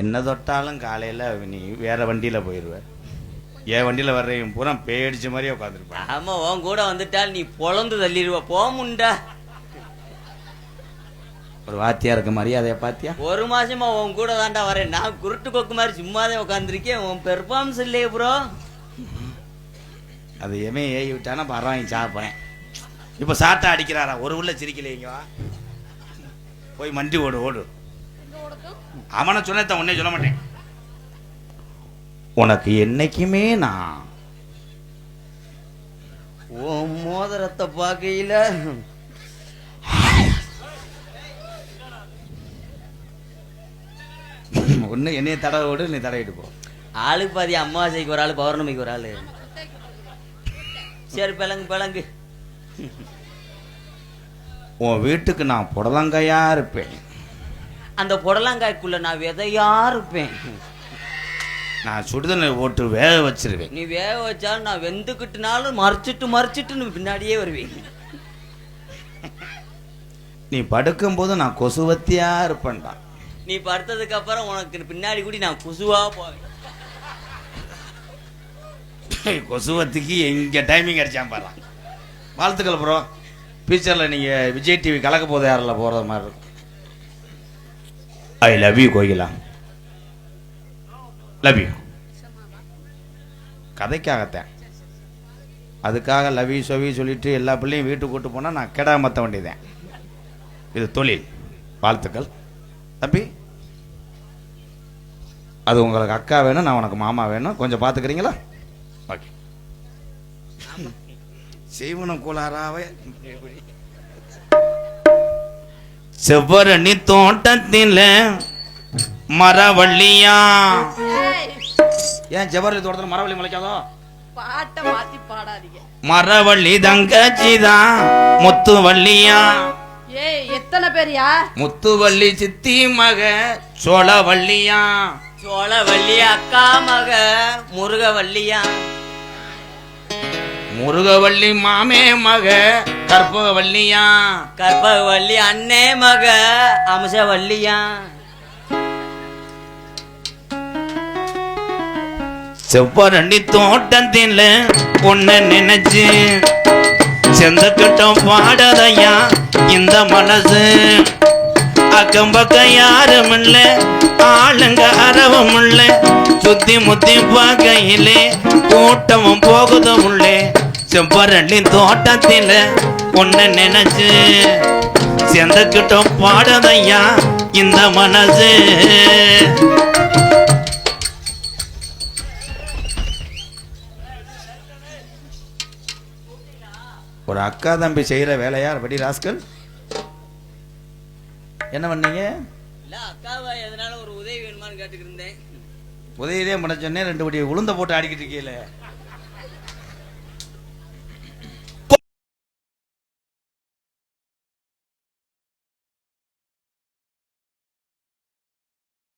என்ன தொட்டாலும் காலையில் நீ வேற வண்டியில் போயிடுவேன் என் வண்டியில் வர்றவன் பூரா பேடிச்ச மாதிரியே உட்காந்துருப்பேன் ஆமா உன் கூட வந்துட்டால் நீ பொழந்து தள்ளிடுவ. போமுண்டா ஒரு வாத்தியா இருக்க மரியாதையை பாத்தியா? ஒரு மாசமா உன் கூட தாண்டா வரேன். நான் குருட்டு கொக்கு மாதிரி சும்மாதான் உட்காந்துருக்கேன் உன் பெர்ஃபார்மன்ஸ் இல்லையே ப்ரோ அது எவன் ஏறி விட்டானா பரவாயில்ல சாப்பிட்றேன். இப்போ சாட்டா அடிக்கிறாரா? ஒரு உள்ள சிரிக்கலைங்க போய் மண்டி ஓடு ஓடு. அவனை சொன்னத உன்னே சொல்ல மாட்டேன். உனக்கு என்னைக்குமே நான் உன் மோதிரத்தை பார்க்கையில ஒன்று என்னைய தடவை ஓடு நீ தடவிட்டு போ. ஆளுக்கு பாதி அமாவாசைக்கு ஒரு ஆள் பௌர்ணமிக்கு ஒரு ஆள். சரி பிளங்கு பிளங்கு உன் வீட்டுக்கு நான் புடலங்கையா இருப்பேன். அந்த புடலங்காய்க்குள்ள நான் விதையா இருப்பேன். நான் சுடுதண்ணி போட்டு வேக வச்சிருவேன். நீ வேக வச்சாலும் நான் வெந்துக்கிட்டுனாலும் மறைச்சிட்டு மறைச்சிட்டு பின்னாடியே வருவேன். நீ படுக்கும்போது நான் கொசுவத்தியா இருப்பேன்டா. நீ படுத்ததுக்கு அப்புறம் உனக்கு பின்னாடி கூடி நான் குசுவா போவேன். கொசுவத்துக்கு எங்க டைமிங் அடிச்சான் பாரு. வாழ்த்துக்கள் ப்ரோ ஃபியூச்சரில் நீங்கள் விஜய் டிவி கலக்க போத யாரில் போகிற மாதிரி இருக்கும்? I love you Kokila. Love you கதைக்காகத்தான். அதுக்காக லவ் யூ சொவி சொல்லிட்டு எல்லா பிள்ளையும் வீட்டுக்கு கூட்டு போனால் நான் கெடா மத்த வேண்டியதேன் இது தொழில் வாழ்த்துக்கள். தம்பி அது உங்களுக்கு அக்கா வேணும் நான் உனக்கு மாமா வேணும். கொஞ்சம் பார்த்துக்கிறீங்களா ஓகே செய்வனம் கோளாறாவே. செவ்வரணி தோட்டத்தில் மரவள்ளியா? ஏன் செவ்வரணி தோட்டத்தில் மரவள்ளி முளைக்காதோ? பாட்டை மாத்தி பாடாதீங்க. மரவள்ளி தங்கச்சி தான் முத்துவள்ளியா? ஏய் எத்தனை பேரியா? முத்துவள்ளி சித்தி மக சோழவள்ளியா? சோழவள்ளி அக்கா மக முருகவள்ளியா? முருகவள்ளி மாமே மக கற்பகவள்ளியா? கற்பகவள்ளி அண்ணே மக அம்சவள்ளியா? செவ்வரண்டி தோட்டத்தில் பொண்ணு நினைச்சு செந்தக்கிட்டம் பாடதையா இந்த மனசு. அக்கம் பக்கம் யாரும் இல்ல ஆளுங்க அறவும் இல்ல சுத்தி முத்தி பார்க்கையிலே கூட்டமும் போகுதும் உள்ளே செவ்வரண்டி தோட்டத்தில் பொண்ணு நினைச்சு செந்தக்கிட்டம் பாடதையா இந்த மனசு. ஒரு அக்கா தம்பி செய்யற வேலையா? வெடி ராஸ்கல்? என்ன பண்ணீங்க? இல்ல அக்காவா எதனால ஒரு உதவி வேணுமான்னு கேட்டுக்கிட்டு இருந்தேன். உதயதே பண்ண சொன்னேன் ரெண்டு படி உளுந்த போட்டு ஆடிக்கிட்டு இருக்கீல